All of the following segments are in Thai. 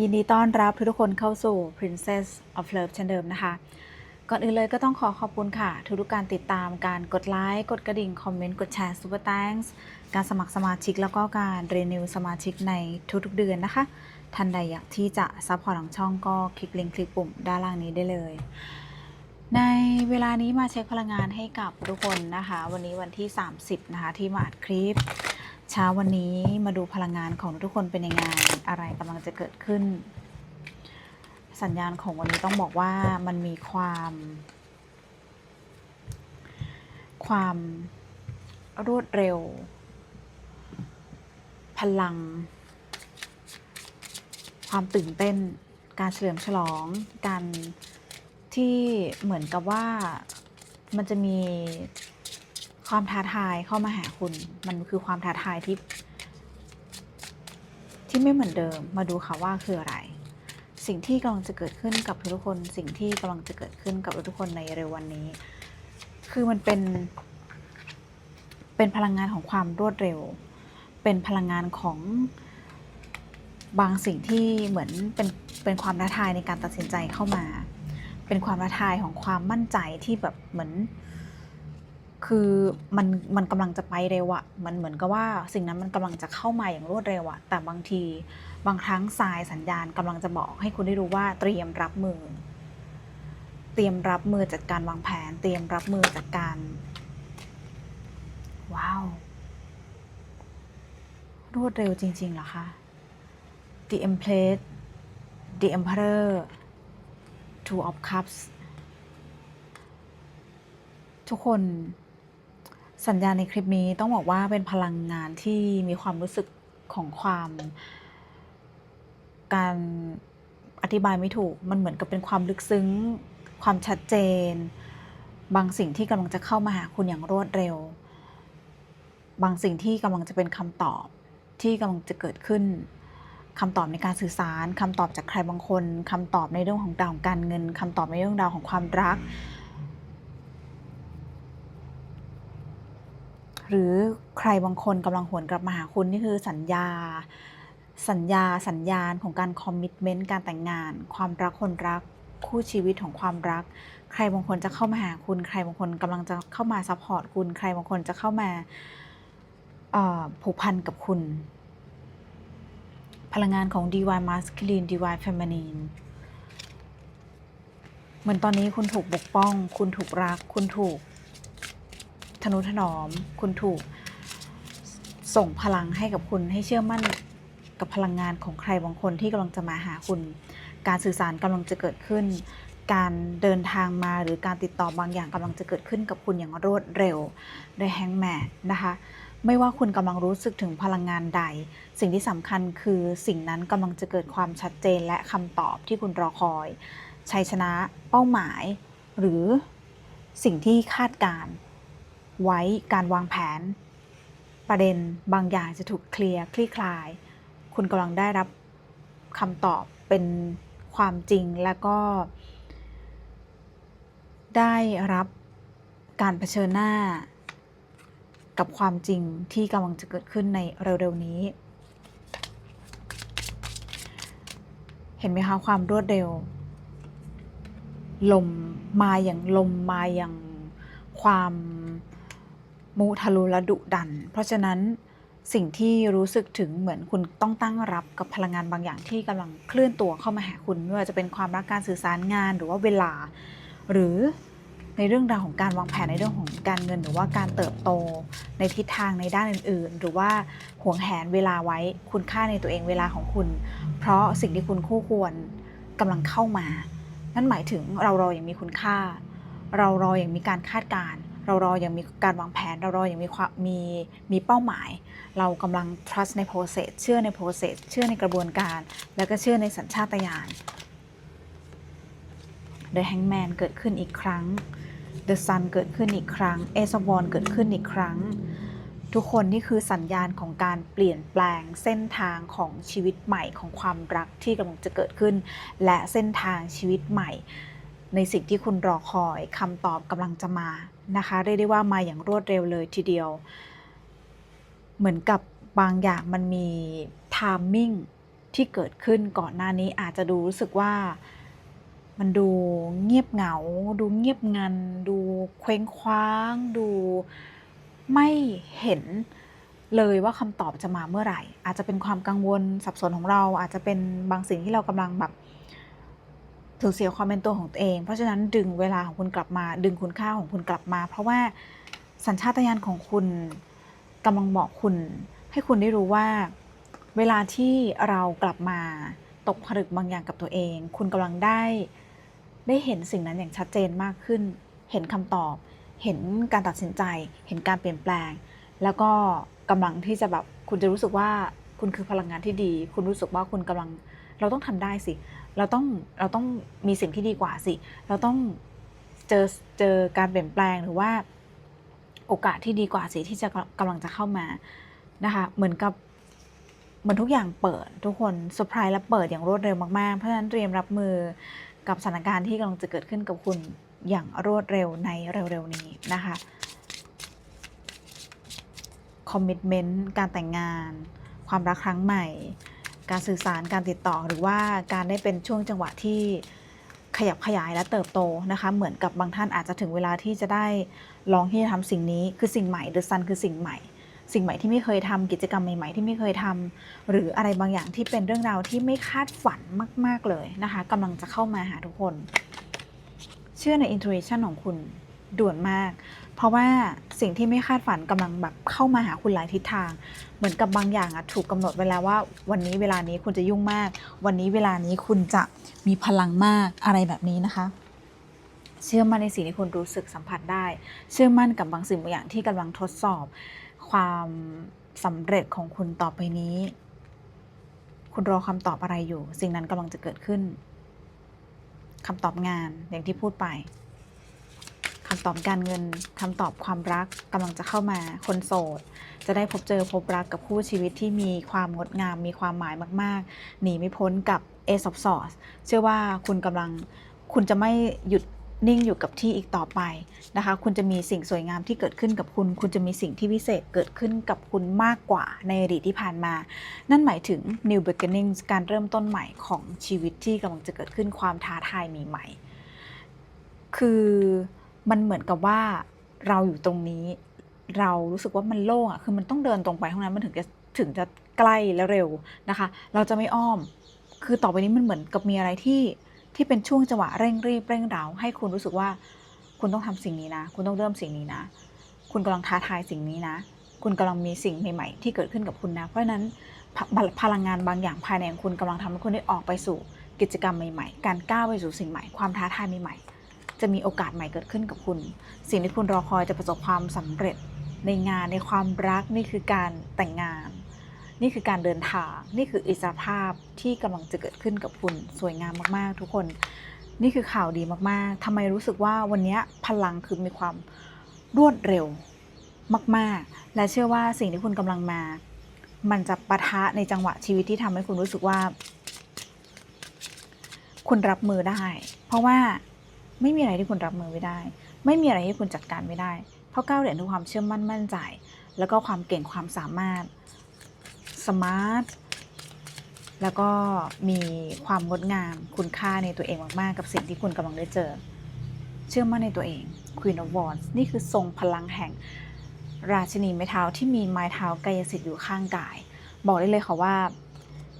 ยินดีต้อนรับทุกคนเข้าสู่ Princess of Love เช่นเดิมนะคะ ก่อนอื่นเลยก็ต้องขอขอบคุณค่ะ ทุกๆกการติดตามการกดไลค์ กดกระดิ่ง คอมเมนต์ กดแชร์ Super Thanks การสมัครสมาชิกแล้วก็การเรนิวสมาชิกในทุกๆเดือนนะคะ ท่านใดอยากที่จะซัพพอร์ตของช่องก็คลิกลิงก์คลิกปุ่มด้านล่างนี้ได้เลย ในเวลานี้มาเช็คพลังงานให้กับทุกคนนะคะ วันนี้วันที่ 30 นะคะที่มาอัดคลิป เช้าวันนี้มาดูพลังงานของทุกคนเป็นยังไงอะไรกำลังจะเกิดขึ้น สัญญาณของวันนี้ต้องบอกว่ามันมีความ ความรวดเร็ว พลัง ความตื่นเต้น การเฉลิมฉลอง การที่เหมือนกับว่ามันจะมี ความท้าทายเข้ามาหาคุณ มันคือความท้าทายที่ ที่ไม่เหมือนเดิม มาดูค่ะว่าคืออะไร สิ่งที่กำลังจะเกิดขึ้นกับทุกคน สิ่งที่กำลังจะเกิดขึ้นกับทุกคนในเร็ววันนี้ คือมันเป็น เป็นพลังงานของความรวดเร็ว เป็นพลังงานของบางสิ่งที่เหมือนเป็นเป็นความท้าทายในการตัดสินใจเข้ามา เป็นความท้าทายของความมั่นใจที่แบบเหมือน คือมันมันกำลังจะไปเร็วอะมันเหมือนกับว่าสิ่งนั้นมันกำลังจะเข้ามาอย่างรวดเร็วอะแต่บางทีบางครั้งสายสัญญาณกำลังจะบอกให้คุณได้รู้ว่าเตรียมรับมือ เตรียมรับมือจัดการวางแผน เตรียมรับมือจัดการ ว้าว รวดเร็วจริงๆเหรอคะ The Empress The Emperor Two of Cups ทุกคน สัญญาในคลิปนี้ต้องบอกว่าเป็นพลังงานที่มีความรู้สึกของความ การอธิบายไม่ถูกมันเหมือนกับเป็นความลึกซึ้ง ความชัดเจน บางสิ่งที่กำลังจะเข้ามาหาคุณอย่างรวดเร็ว บางสิ่งที่กำลังจะเป็นคำตอบที่กำลังจะเกิดขึ้นคำตอบในการสื่อสารคำตอบจากใครบางคนคำตอบในเรื่องของดาวของการเงินคำตอบในเรื่องราวของความรัก หรือใครบางคนกำลังหวนกลับมาหาคุณนี่คือสัญญา สัญญาสัญญาณของการคอมมิ t เมนต์การแต่งงาน ความรักคนรัก คู่ชีวิตของความรัก ใครบางคนจะเข้ามาหาคุณ ใครบางคนกำลังจะเข้ามาซัพพอร์ตคุณ ใครบางคนจะเข้ามาผูกพันกับคุณ พลังงานของ Divine Masculine Divine Feminine เหมือนตอนนี้คุณถูกปกป้อง คุณถูกรัก คุณถูก ทนุถนอม คุณถูกส่งพลังให้กับคุณให้เชื่อมั่นกับพลังงานของใครบางคนที่กำลังจะมาหาคุณ การสื่อสารกำลังจะเกิดขึ้น การเดินทางมาหรือการติดต่อบางอย่างกำลังจะเกิดขึ้นกับคุณอย่างรวดเร็วโดยแฮงแมนนะคะไม่ว่าคุณกำลังรู้สึกถึงพลังงานใด สิ่งที่สำคัญคือสิ่งนั้นกำลังจะเกิดความชัดเจนและคำตอบที่คุณรอคอย ชัยชนะ เป้าหมาย หรือสิ่งที่คาดการณ์ ไว้การวางแผน ประเด็นบางอย่างจะถูกเคลียร์คลี่คลาย คุณกำลังได้รับคำตอบเป็นความจริงและก็ ได้รับการเผชิญหน้า กับความจริงที่กำลังจะเกิดขึ้นในเร็วๆนี้ เห็นไหมคะความรวดเร็ว ลมมาอย่างลมมาอย่างความ มุทะลุและดุดัน เพราะฉะนั้นสิ่งที่รู้สึกถึงเหมือนคุณต้องตั้งรับกับพลังงานบางอย่างที่กำลังเคลื่อนตัวเข้ามาหาคุณไม่ว่าจะเป็นความรักการสื่อสารงานหรือว่าเวลา หรือในเรื่องราวของการวางแผนในเรื่องของการเงิน หรือว่าการเติบโตในทิศทางในด้านอื่น ๆ หรือว่าหวงแหนเวลาไว้คุณค่าในตัวเองเวลาของคุณ เพราะสิ่งที่คุณคู่ควรกำลังเข้ามา นั่นหมายถึงเรารออย่างมีคุณค่า เรารออย่างมีการคาดการณ์ เรารออย่างมีการวางแผน เรารออย่างมีความมีมีเป้าหมาย เรากำลัง trust ใน process เชื่อใน process เชื่อในกระบวนการ แล้วก็เชื่อในสัญชาตญาณ The Hangman เกิดขึ้นอีกครั้ง The Sun เกิดขึ้นอีกครั้ง Ace of Wands เกิดขึ้นอีกครั้ง ทุกคนนี่คือสัญญาณของการเปลี่ยนแปลงเส้นทางของชีวิตใหม่ของความรักที่กำลังจะเกิดขึ้น และเส้นทางชีวิตใหม่ ในสิ่งที่คุณรอคอยคำตอบกำลังจะมา นะคะเรียกได้ว่ามาอย่างรวดเร็วเลยทีเดียว เหมือนกับบางอย่างมันมี timing ที่เกิดขึ้นก่อนหน้านี้อาจจะดูรู้สึกว่ามันดูเงียบเหงา ดูเงียบงัน ดูเคว้งคว้าง ดูไม่เห็นเลยว่าคำตอบจะมาเมื่อไหร่ อาจจะเป็นความกังวลสับสนของเราอาจจะเป็นบางสิ่งที่เรากำลังแบบ ถูกเสียความเป็นตัวของตัวเอง เพราะฉะนั้นดึงเวลาของคุณกลับมา ดึงคุณค่าของคุณกลับมา เพราะว่าสัญชาตญาณของคุณกำลังบอกคุณ ให้คุณได้รู้ว่า เวลาที่เรากลับมาตกผลึกบางอย่างกับตัวเอง คุณกำลังได้ได้เห็นสิ่งนั้นอย่างชัดเจนมากขึ้น เห็นคำตอบ เห็นการตัดสินใจ เห็นการเปลี่ยนแปลง แล้วก็กำลังที่จะแบบคุณจะรู้สึกว่าคุณคือพลังงานที่ดี คุณรู้สึกว่าคุณกำลัง เราต้องทำได้สิ เราต้องเราต้องมีสิ่งที่ดีกว่าสิ เราต้องเจอเจอการเปลี่ยนแปลงหรือว่าโอกาสที่ดีกว่าสิที่จะกำลังจะเข้ามานะคะเหมือนกับเหมือนทุกอย่างเปิดทุกคนเซอร์ไพรส์และเปิดอย่างรวดเร็วมากๆ เพราะฉะนั้นเตรียมรับมือกับสถานการณ์ที่กำลังจะเกิดขึ้นกับคุณอย่างรวดเร็วในเร็วๆนี้นะคะคอมมิชเมนต์การแต่งงาน ความรักครั้งใหม่ การสื่อสารการติดต่อหรือว่าการได้เป็นช่วงจังหวะที่ขยับขยายและเติบโตนะคะ เหมือนกับบางท่านอาจจะถึงเวลาที่จะได้ลองที่จะทำสิ่งนี้คือสิ่งใหม่เดอะซันคือสิ่งใหม่ สิ่งใหม่ที่ไม่เคยทำกิจกรรมใหม่ๆ ที่ไม่เคยทำหรืออะไรบางอย่างที่เป็นเรื่องราวที่ไม่คาดฝันมาก ๆเลยนะคะกำลังจะเข้ามาหาทุกคน เชื่อใน intuition ของคุณด่วนมาก เพราะว่าสิ่งที่ไม่คาดฝันกำลังแบบเข้ามาหาคุณหลายทิศทาง เหมือนกับบางอย่างอะถูกกำหนดไว้แล้วว่า วันนี้เวลานี้คุณจะยุ่งมาก วันนี้เวลานี้คุณจะมีพลังมากอะไรแบบนี้นะคะ เชื่อมั่นในสิ่งที่คุณรู้สึกสัมผัสได้ เชื่อมั่นกับบางสิ่งบางอย่างที่กำลังทดสอบ ความสำเร็จของคุณต่อไปนี้ คุณรอคำตอบอะไรอยู่ สิ่งนั้นกำลังจะเกิดขึ้นคำตอบงานอย่างที่พูดไป คำตอบการเงินคำตอบความรักกำลังจะเข้ามาคนโสด จะได้พบเจอพบรักกับคู่ชีวิตที่มีความงดงาม มีความหมายมาก ๆ หนีไม่พ้นกับ Ace of Swords เชื่อว่าคุณกำลังคุณจะไม่หยุดนิ่งอยู่กับที่อีกต่อไปนะคะ คุณจะมีสิ่งสวยงามที่เกิดขึ้นกับคุณ คุณจะมีสิ่งที่พิเศษเกิดขึ้นกับคุณมากกว่าในอดีตที่ผ่านมา นั่นหมายถึง new beginning การเริ่มต้นใหม่ของชีวิตที่กำลังจะเกิดขึ้นความท้าทายมีใหม่คือ มันเหมือนกับว่าเราอยู่ตรงนี้ เรารู้สึกว่ามันโล่งอะคือมันต้องเดินตรงไปเท่านั้นมันถึงจะถึงจะใกล้และเร็วนะคะ เราจะไม่อ้อม คือต่อไปนี้มันเหมือนกับมีอะไรที่ที่เป็นช่วงจังหวะเร่งรีบเร่งเร้าให้คุณรู้สึกว่าคุณต้องทำสิ่งนี้นะ คุณต้องเริ่มสิ่งนี้นะ คุณกำลังท้าทายสิ่งนี้นะ คุณกำลังมีสิ่งใหม่ ๆ ที่เกิดขึ้นกับคุณนะ เพราะฉะนั้นพพลังงานบางอย่างภายในของคุณกำลังทำให้คุณได้ออกไปสู่กิจกรรมใหม่ ๆ การก้าวไปสู่สิ่งใหม่ ความท้าทายใหม่ๆ จะมีโอกาสใหม่เกิดขึ้นกับคุณ สิ่งที่คุณรอคอยจะประสบความสำเร็จในงานในความรักนี่คือการแต่งงาน นี่คือการเดินทาง นี่คืออิสรภาพที่กำลังจะเกิดขึ้นกับคุณสวยงามมากๆ ทุกคน นี่คือข่าวดีมากๆทำไมรู้สึกว่าวันนี้พลังคือมีความรวดเร็วมาก ๆ และเชื่อว่าสิ่งที่คุณกำลังมา มันจะปะทะในจังหวะชีวิตที่ทำให้คุณรู้สึกว่า คุณรับมือได้ เพราะว่า ไม่มีอะไรที่คุณรับมือไม่ได้ ไม่มีอะไรที่คุณจัดการไม่ได้ เพราะก้าเหรียญทุกความเชื่อมั่นมั่นใจ แล้วก็ความเก่งความสามารถสมาร์ทแล้วก็มีความงดงามคุณค่าในตัวเองมากๆ กับสิ่งที่คุณกำลังได้เจอ เชื่อมั่นในตัวเอง Queen of Wands นี่คือทรงพลังแห่งราชินีไม้เท้าที่มีไม้เท้ากายสิทธิ์อยู่ข้างกาย บอกได้เลยค่ะว่า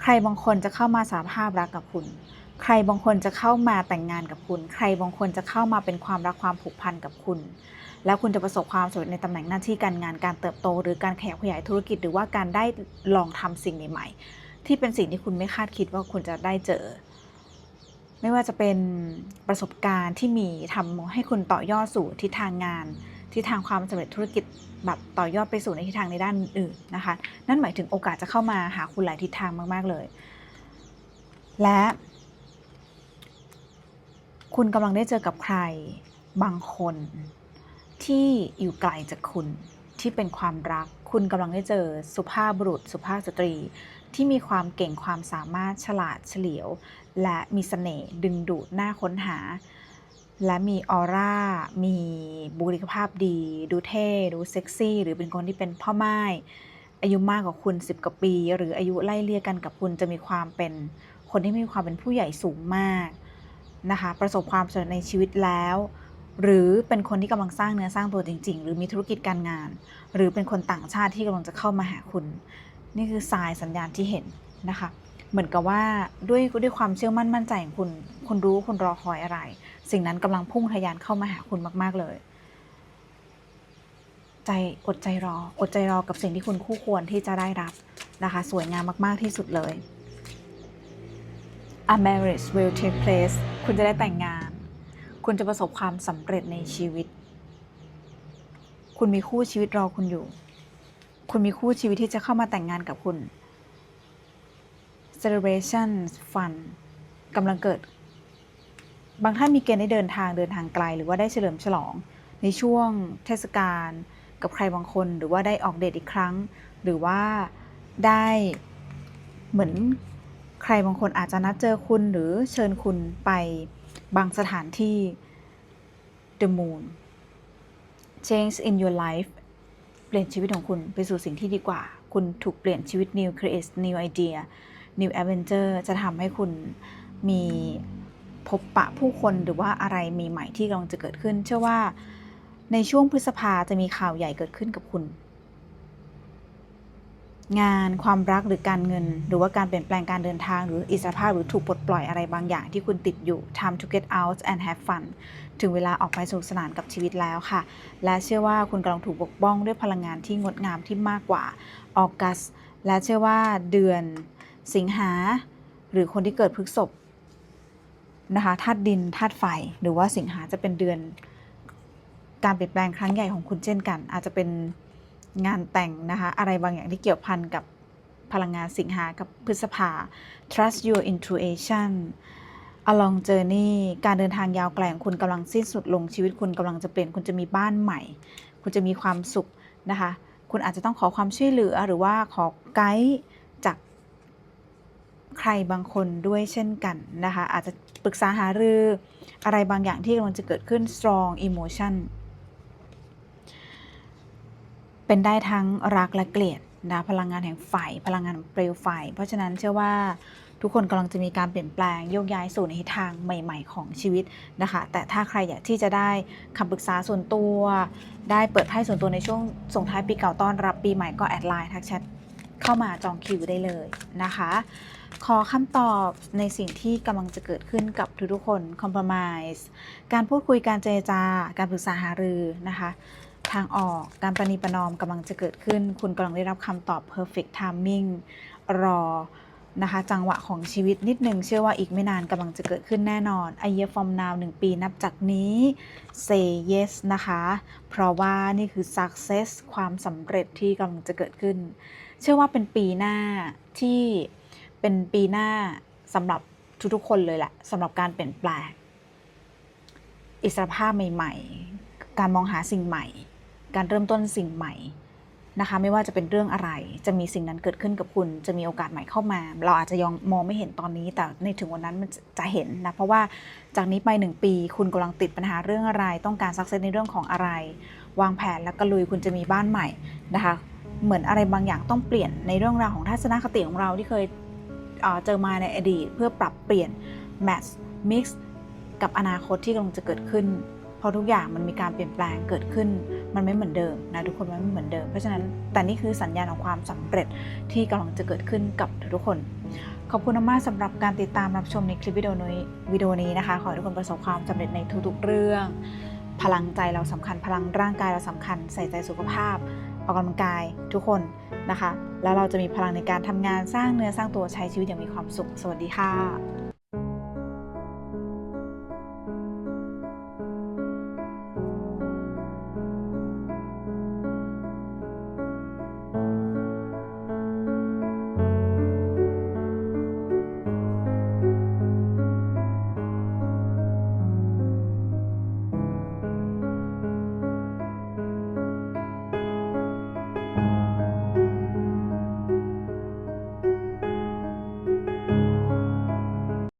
ใครบางคนจะเข้ามาสาภาพรักกับคุณ ใครบางคนจะเข้ามาแต่งงานกับคุณ ใครบางคนจะเข้ามาเป็นความรักความผูกพันกับคุณ แล้วคุณจะประสบความสำเร็จในตำแหน่งหน้าที่การงานการเติบโต หรือการขยับขยายธุรกิจ หรือว่าการได้ลองทำสิ่งใหม่ๆ ที่เป็นสิ่งที่คุณไม่คาดคิดว่าคุณจะได้เจอ ไม่ว่าจะเป็นประสบการณ์ที่มีทำให้คุณต่อยอดสู่ทิศทางงานทิศทางความสำเร็จธุรกิจแบบต่อยอดไปสู่ในทิศทางในด้านอื่นนะคะ นั่นหมายถึงโอกาสจะเข้ามาหาคุณหลายทิศทางมาก ๆเลย และ คุณกำลังได้เจอกับใคร บางคน ที่อยู่ไกลจากคุณที่เป็นความรัก คุณกำลังได้เจอสุภาพบุรุษ สุภาพสตรี ที่มีความเก่งความสามารถฉลาดเฉลียว และมีเสน่ห์ดึงดูดน่าค้นหา และมีออร่า มีบุคลิกภาพดี ดูเท่ ดูเซ็กซี่ หรือเป็นคนที่เป็นพ่อไม้อายุมากกว่าคุณ 10กว่าปี หรืออายุไล่เลี่ยกันกับคุณจะมีความเป็นคนที่มีความเป็นผู้ใหญ่สูงมาก นะคะประสบความสำเร็จในชีวิตแล้ว หรือเป็นคนที่กำลังสร้างเนื้อสร้างตัวจริง ๆ หรือมีธุรกิจการงาน หรือเป็นคนต่างชาติที่กำลังจะเข้ามาหาคุณ นี่คือสายสัญญาณที่เห็นนะคะเหมือนกับว่าด้วยด้วยความเชื่อมั่นมั่นใจของคุณ คุณรู้คุณรอคอยอะไร สิ่งนั้นกำลังพุ่งทะยานเข้ามาหาคุณมาก ๆ เลย ใจอดใจรอ อดใจรอกับสิ่งที่คุณคู่ควรที่จะได้รับนะคะ สวยงามมาก ๆ ที่สุดเลย A marriage will take place คุณจะได้แต่งงาน คุณจะประสบความสำเร็จในชีวิต คุณมีคู่ชีวิตรอคุณอยู่ คุณมีคู่ชีวิตที่จะเข้ามาแต่งงานกับคุณ celebration fun กำลังเกิด บางท่านมีเกณฑ์ได้เดินทางเดินทางไกล หรือว่าได้เฉลิมฉลอง ในช่วงเทศกาลกับใครบางคน หรือว่าได้ออกเดทอีกครั้ง หรือว่าได้เหมือน ใครบางคนอาจจะนัดเจอคุณหรือเชิญคุณไปบางสถานที่ the moon change in your life เปลี่ยนชีวิตของคุณไปสู่สิ่งที่ดีกว่า คุณถูกเปลี่ยนชีวิต new create new idea new adventure จะทำให้คุณมีพบปะผู้คนหรือว่าอะไรมีใหม่ที่กำลังจะเกิดขึ้น เชื่อว่าในช่วงพฤษภาจะมีข่าวใหญ่เกิดขึ้นกับคุณ งานความรักหรือการเงิน หรือว่าการเปลี่ยนแปลงการเดินทางหรืออิสรภาพหรือถูกปลดปล่อยอะไรบางอย่างที่คุณติดอยู่ time to get out and have fun ถึงเวลาออกไปสนุกสนานกับชีวิตแล้วค่ะ และเชื่อว่าคุณกำลังถูกปกป้องด้วยพลังงานที่งดงามที่มากกว่าออกัส และเชื่อว่าเดือนสิงหา หรือคนที่เกิดพฤษภนะคะธาตุดินธาตุไฟ หรือว่าสิงหาจะเป็นเดือน การเปลี่ยนแปลงครั้งใหญ่ของคุณเช่นกัน อาจจะเป็น งานแต่งนะคะอะไรบางอย่างที่เกี่ยวพันกับพลังงานสิงหากับพฤษภา trust your intuition along journey การเดินทางยาวไกลของคุณกำลังสิ้นสุดลงชีวิตคุณกำลังจะเปลี่ยนคุณจะมีบ้านใหม่ คุณจะมีความสุขนะคะ คุณอาจจะต้องขอความช่วยเหลือหรือว่าขอไกด์จากใครบางคนด้วยเช่นกันนะคะ อาจจะปรึกษาหารืออะไรบางอย่างที่กำลังจะเกิดขึ้น strong emotion เป็นได้ทั้งรักและเกลียดนะพลังงานแห่งไฟพลังงานเปลวไฟ เพราะฉะนั้นเชื่อว่าทุกคนกำลังจะมีการเปลี่ยนแปลงโยกย้ายสู่ในทิศทางใหม่ ๆ ของชีวิตนะคะ แต่ถ้าใครอยากที่จะได้คำปรึกษาส่วนตัว ได้เปิดไพ่ส่วนตัวในช่วงส่งท้ายปีเก่าต้อนรับปีใหม่ก็แอดไลน์ทักแชทเข้ามาจองคิวได้เลยนะคะ ขอคำตอบในสิ่งที่กำลังจะเกิดขึ้นกับทุกๆคน compromise การพูดคุยการเจรจาการปรึกษาหารือนะคะ ทางออกการประนีประนอมกำลังจะเกิดขึ้น คุณกำลังได้รับคำตอบ perfect timing รอนะคะจังหวะของชีวิตนิดนึงเชื่อว่าอีกไม่นานกำลังจะเกิดขึ้นแน่นอน a year from now 1ปีนับจากนี้ say yes นะคะ เพราะว่านี่คือ success ความสำเร็จที่กำลังจะเกิดขึ้น เชื่อว่าเป็นปีหน้าที่เป็นปีหน้าสำหรับทุกๆคนเลยแหละสำหรับการเปลี่ยนแปลง อิสรภาพใหม่ ๆ การมองหาสิ่งใหม่ การเริ่มต้นสิ่งใหม่นะคะ ไม่ว่าจะเป็นเรื่องอะไร จะมีสิ่งนั้นเกิดขึ้นกับคุณ จะมีโอกาสใหม่เข้ามา เราอาจจะยังมองไม่เห็นตอนนี้ แต่ในถึงวันนั้นมันจะเห็นนะ เพราะว่าจากนี้ไปหนึ่งปี คุณกำลังติดปัญหาเรื่องอะไร ต้องการสักเซสในเรื่องของอะไร วางแผนแล้วก็ลุยคุณจะมีบ้านใหม่นะคะ เหมือนอะไรบางอย่างต้องเปลี่ยนในเรื่องราวของทัศนคติของเราที่เคยเเจอมาในอดีต เพื่อปรับเปลี่ยน match mix กับอนาคตที่กำลังจะเกิดขึ้น พราะทุกอย่างมันมีการเปลี่ยนแปลงเกิดขึ้น มันไม่เหมือนเดิมนะทุกคนมันไม่เหมือนเดิม เพราะฉะนั้นแต่นี่คือสัญญาณของความสำเร็จที่กำลังจะเกิดขึ้นกับทุกคน ขอบคุณมากสำหรับการติดตามรับชมในคลิปวิดีโอนี้วิดีโอนี้นะคะ ขอให้ทุกคนประสบความสำเร็จในทุกๆเรื่อง พลังใจเราสำคัญ พลังร่างกายเราสำคัญ ใส่ใจสุขภาพออกกำลังกายทุกคนนะคะ แล้วเราจะมีพลังในการทำงานสร้างเนื้อสร้างตัวใช้ชีวิตอย่างมีความสุข สวัสดีค่ะ